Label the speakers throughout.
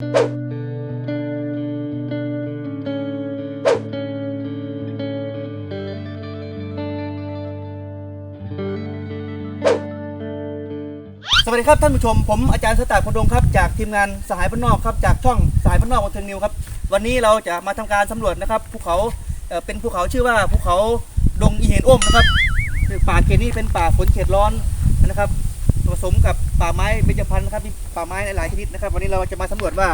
Speaker 1: สวัสดีครับท่านผู้ชมผมอาจารย์สตาร์พดงครับจากทีมงานสหายบ้านนอกครับจากช่องสหายบ้านนอกบันเทิงนิวครับวันนี้เราจะมาทำการสำรวจนะครับภูเขาเอ่อเป็นภูเขาชื่อว่าภูเขาดงอีเห็นอ้มนะครับป่าเขตนี้เป็นป่าฝนเขตร้อนนะครับ ผสมกับป่าไม้เบญจพรรณนะครับมีป่าไม้หลายชนิดนะครับ วันนี้เราจะมาสำรวจว่า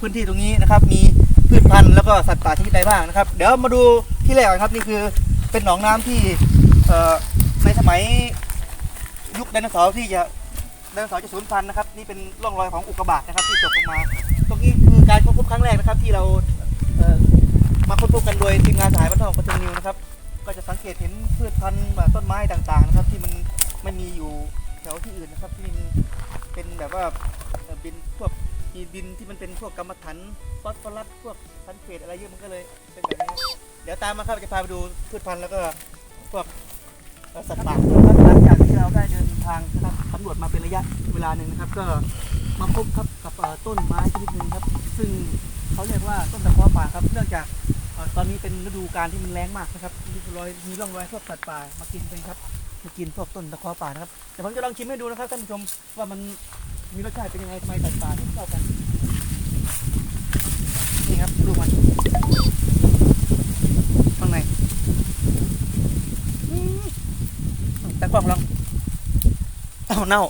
Speaker 1: พื้นที่ตรงนี้นะครับ มีพืชพันธุ์แล้วก็สัตว์ป่าชนิดใดบ้างนะครับ เดี๋ยวมาดูที่แรกก่อนครับนี่คือเป็นหนองน้ำที่ในสมัยยุคไดโนเสาร์ที่จะไดโนเสาร์จะสูญพันธุ์นะครับนี่เป็นร่องรอยของอุกกาบาตนะครับ ที่ตกลงมา ตรงนี้คือการค้นพบครั้งแรกนะครับ ที่เรามาค้นพบกันโดยทีมงานสายบันทองประจงนิวนะครับ ก็จะสังเกตเห็นพืชพันธุ์ต้นไม้ต่างๆนะครับ ที่มัน แถวที่อื่นนะครับที่มันเป็นแบบว่าเอ่อบินพวกมีดินที่มันเป็นพวกกรรมฐานฟอสฟอรัสพวกซัลเฟตอะไรเยอะมันก็เลยเป็นแบบนี้ครับเดี๋ยวตามมาครับจะพาไปดูพืชพันธุ์แล้วก็พวกสัตว์ป่าครับหลังจากที่เราได้เดินทางนะครับสำรวจมาเป็นระยะเวลาหนึ่งนะครับ ก็มาพบครับกับต้นไม้ชนิดหนึ่งครับ ซึ่งเขาเรียกว่าต้นตะเคอป่าครับเนื่องจากตอนนี้เป็นฤดูกาลที่มันแรงมากนะครับมีรอยมีร่องรอยพวกสัตว์ป่ามากินกันครับ มากินพวกต้นตะเคอป่านะครับแต่ผมจะลองชิมให้ดูนะครับท่านผู้ชมว่ามันมีรสชาติเป็นยังไงทำไมสัตว์ป่าถึงชอบกันนี่ครับดูมันข้างในตากล้องลองเอาเน่า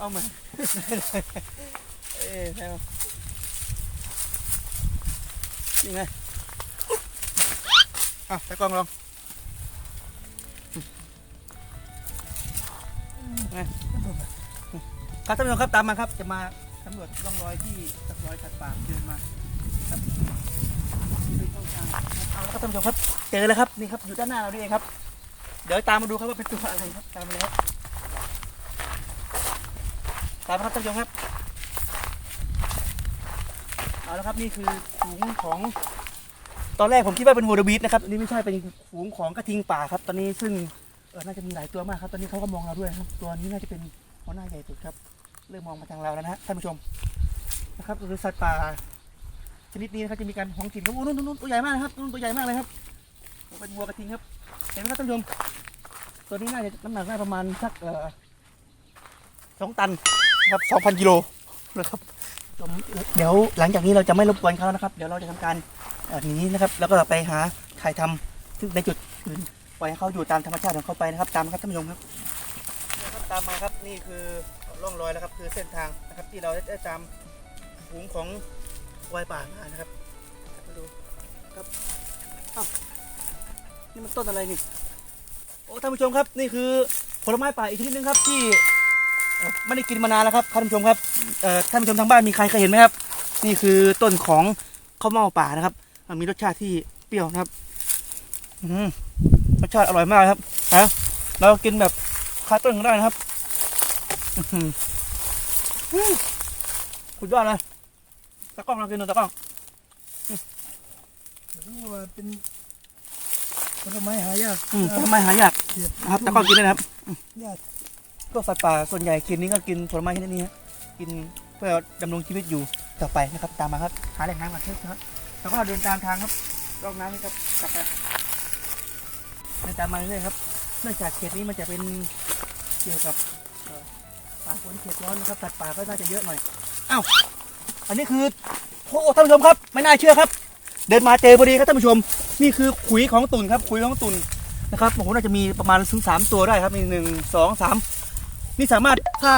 Speaker 1: เอามาเอ้ยเอานี่ไงอะตากล้องลอง ครับท่านผู้ชมครับตามมาครับจะมาสำรวจร่องรอยที่สักรอยสัตว์ป่าเดินมาครับเอาละครับท่านผู้ชมครับเจอแล้วครับนี่ครับอยู่ด้านหน้าเรานี่เองครับ เดี๋ยวตามมาดูครับว่าเป็นตัวอะไรครับตามมาเลยครับตามมาครับท่านผู้ชมครับเอาละครับนี่คือฝูงของ ตอนแรกผมคิดว่าเป็นวัวบีทนะครับนนี้ไม่ใช่เป็นฝูงของกระทิงป่าครับ ตอนนี้ซึ่ง น่าจะมีหลายตัวมากครับ ตอนนี้เขาก็มองเราด้วยครับ ตัวนี้น่าจะเป็นหัวหน้าใหญ่สุดครับ เริ่มมองมาทางเราแล้วนะฮะท่านผู้ชมนะครับคือสัตว์ป่าชนิดนี้นะครับจะมีการของถิ่นครับโอ้นู่นนู่นตัวใหญ่มากนะครับนู่นตัวใหญ่มากเลยครับเป็นวัวกระทิงครับ เห็นไหมครับท่านผู้ชมตัวนี้น่าจะน้ำหนักได้ประมาณสักเอ่อสองตันนะครับสองพันกิโลนะครับเดี๋ยวหลังจากนี้เราจะไม่รบกวนเขานะครับ เดี๋ยวเราจะทำการหนีนะครับ แล้วก็ไปหาถ่ายทำซึ่ในจุดอื่น ปล่อยให้เขาอยู่ตามธรรมชาติของเขาไปนะครับ ตามครับท่านผู้ชมครับครับตามมาครับนี่คือร่องรอยแล้วครับคือเส้นทางนะครับที่เราได้ตามฝูงของควายป่ามานะครับมาดูครับอ้าวนี่มันต้นอะไรนี่โอ้ท่านผู้ชมครับ นี่คือผลไม้ป่าอีกชนิดนึงครับที่ไม่ได้กินมานานแล้วครับท่านผู้ชมครับเอ่อท่านผู้ชมทางบ้านมีใครเคยเห็นไหมครับ นี่คือต้นของข้าวเม่าป่านะครับ มีรสชาติที่เปรี้ยวนะครับ อืม ชาติอร่อยมากครับฮะเรากินแบบคาต้นก็ได้นะครับอื้อหืออืมสุดยอดเลยตะกล้องเรากินดูตะกล้อง
Speaker 2: รู้ว่าเป็นผลไม้หายาก
Speaker 1: อืมผลไม้หายาก
Speaker 2: เห็ด
Speaker 1: นะครับตะกล้องกินได้นะครับ
Speaker 2: ยาก
Speaker 1: พวกสัตว์ป่าส่วนใหญ่กินนี้ก็กินผลไม้ชนิดนี้ฮะกินเพื่อดำรงชีวิตอยู่ต่อไปนะครับ ตามมาครับ หาแหล่งน้ำก่อนเถอะครับแล้วก็เดินตามทางครับร่องน้ำนี่ครับกลับไปเดิน ตามมาเรื่อยครับ เนื่องจากเขตนี้มันจะเป็นเกี่ยวกับป่าฝนเขตร้อนนะครับสัตว์ป่าก็น่าจะเยอะหน่อยอ้าวอันนี้คือโอ้ท่านผู้ชมครับ ไม่น่าเชื่อครับ เดินมาเจอพอดีครับท่านผู้ชม นี่คือขุยของตุ่นครับขุยของตุ่นนะครับโอ้โหน่าจะมีประมาณถึงสามตัวได้ครับมีหนึ่งสองสามนี่สามารถถ้า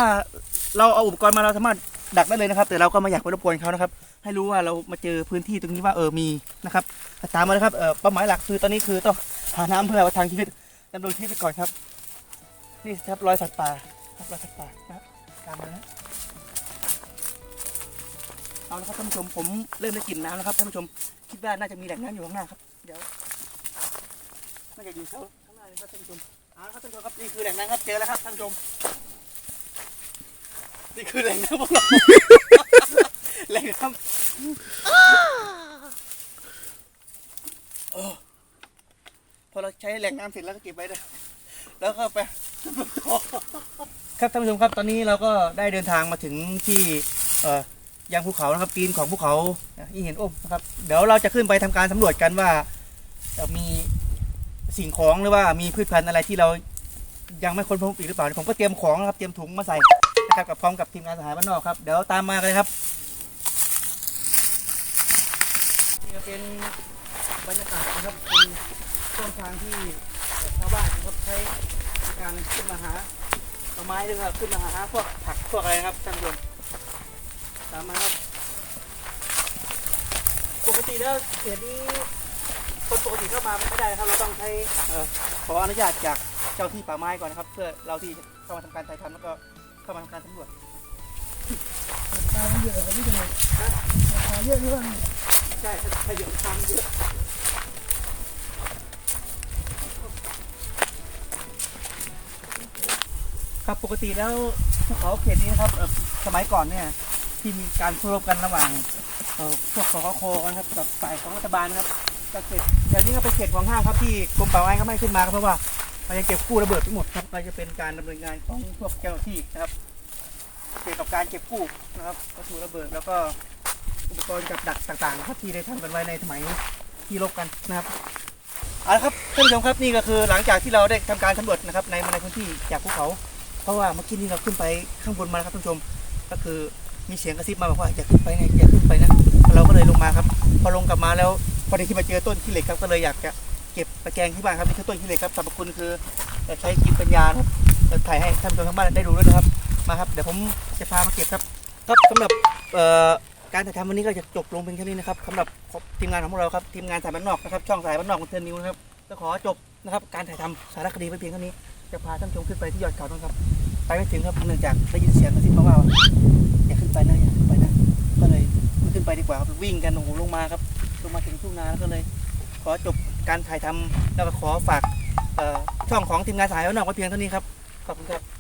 Speaker 1: เราเอาอุปกรณ์มาเราสามารถดักได้เลยนะครับ แต่เราก็ไม่อยากไปรบกวนเขานะครับ ให้รู้ว่าเรามาเจอพื้นที่ตรงนี้ว่าเออมีนะครับตามมาเลยครับเออเป้าหมายหลักคือตอนนี้คือต้อง หาน้ำเพื่อประทังชีวิตดำรงชีวิตไปก่อนครับ นี่ครับรอยสัตว์ป่าครับรอยสัตว์ป่านะตามมานะเอาละครับท่านผู้ชมผมเริ่มได้กลิ่นน้ำแล้วครับท่านผู้ชมคิดว่าน่าจะมีแหล่งน้ำอยู่ข้างหน้าครับ เดี๋ยวน่าจะอยู่แถวข้างหน้าเลยครับท่านผู้ชมเอาละครับท่านผู้ชมครับนี่คือแหล่งน้ำครับเจอแล้วครับท่านผู้ชมนี่คือแหล่งน้ำของเราแหล่งน้ำโอ้พอเราใช้แหล่งน้ำเสร็จแล้วก็เก็บไว้เลยแล้วก็ไปครับท่านผู้ชมครับตอนนี้เราก็ได้เดินทางมาถึงที่เอ่อยังภูเขานะครับตีนของภูเขาอีเห็นโอ้นะครับเดี๋ยวเราจะขึ้นไปทำการสำรวจกันว่าเอ่อมีสิ่งของหรือว่ามีพืชพันธุ์อะไรที่เรายังไม่ค้นพบอีกหรือเปล่าผมก็เตรียมของนะครับเตรียมถุงมาใส่นะครับกับพร้อมกับทีมงานสหายบ้านนอกครับเดี๋ยวตามมากันเลยครับนี่ก็เป็นบรรยากาศนะครับเป็น ช่องทางที่ชาวบ้านนะครับใช้ในการขึ้นมาหาเอาไม้ด้วยครับขึ้นมาหาพวกผักพวกอะไรนะครับท่านผู้ชมตามมาครับ ปกติแล้วเขตนี้คนปกติเข้ามาไม่ได้นะครับเราต้องใช้เอ่อขออนุญาตจากเจ้าที่ป่าไม้ก่อนนะครับ เพื่อเราที่เข้ามาทำการถ่ายทำแล้วก็เข้ามาทำการสำรวจ
Speaker 2: ตามันเยอะกว่านี้เลยตาเยอะหรือว่า
Speaker 1: ใช่ถ้าถ้าเยอะทางเยอะ ครับปกติแล้วภูเขาเขตนี้นะครับเอ่อสมัยก่อนเนี่ยที่มีการสู้รบกันระหว่างเอ่อพวกสคคนะครับกับฝ่ายของรัฐบาลนะครับก็เขตแต่นี่ก็เป็นเขตของห้างครับที่กรมป่าไม้ก็ไม่ให้ขึ้นมาครับเพราะว่ามันยังเก็บกู้ระเบิดทั้งหมดครับก็จะเป็นการดำเนินงานของพวกเจ้าหน้าที่นะครับ เกี่ยวกับการเก็บกู้นะครับวัตถุระเบิดแล้วก็อุปกรณ์กับดักต่างๆครับที่ได้ทำกันไว้ในสมัยที่รบกันนะครับเอาละครับท่านผู้ชมครับนี่ก็คือหลังจากที่เราได้ทำการสำรวจนะครับในในพื้นที่จากภูเขา เพราะว่าเมื่อกี้นี้เราขึ้นไปข้างบนมาครับท่านผู้ชม ก็คือมีเสียงกระซิบมาบอกว่าอย่าขึ้นไปนะอย่าขึ้นไปนะเราก็เลยลงมาครับ พอลงกลับมาแล้วพอดีที่มาเจอต้นขี้เหล็กครับก็เลยอยากจะเก็บไปแกรงที่บ้านครับนี่คือต้นขี้เหล็กครับสรรพคุณคือใช้กินปัญญาครับจะถ่ายให้ท่านผู้ชมทั้งบ้านได้ดูด้วยนะครับ มาครับเดี๋ยวผมจะพามาเก็บครับครับสำหรับการถ่ายทำวันนี้ก็จะจบลงเพียงแค่นี้นะครับสำหรับทีมงานของพวกเราครับทีมงานสายบ้านนอกนะครับช่องสายบ้านนอกของเทอร์นิวนะครับก็ขอจบนะครับการถ่ายทำสารคดีไว้เพียงเท่านี้ จะพาท่านชมขึ้นไปที่ยอดเขานะครับ ไปไม่ถึงครับเนื่องจากได้ยินเสียงกระซิบมาว่าอย่าขึ้นไปนะอย่าขึ้นไปนะก็เลยไม่ขึ้นไปดีกว่าครับวิ่งกันโอ้โหลงมาครับลงมาถึงทุ่งนาแล้วก็เลย ขอจบการถ่ายทำแล้วก็ขอฝากช่องของทีมงานสายว่านอกไว้เพียงเท่านี้ครับขอบคุณครับ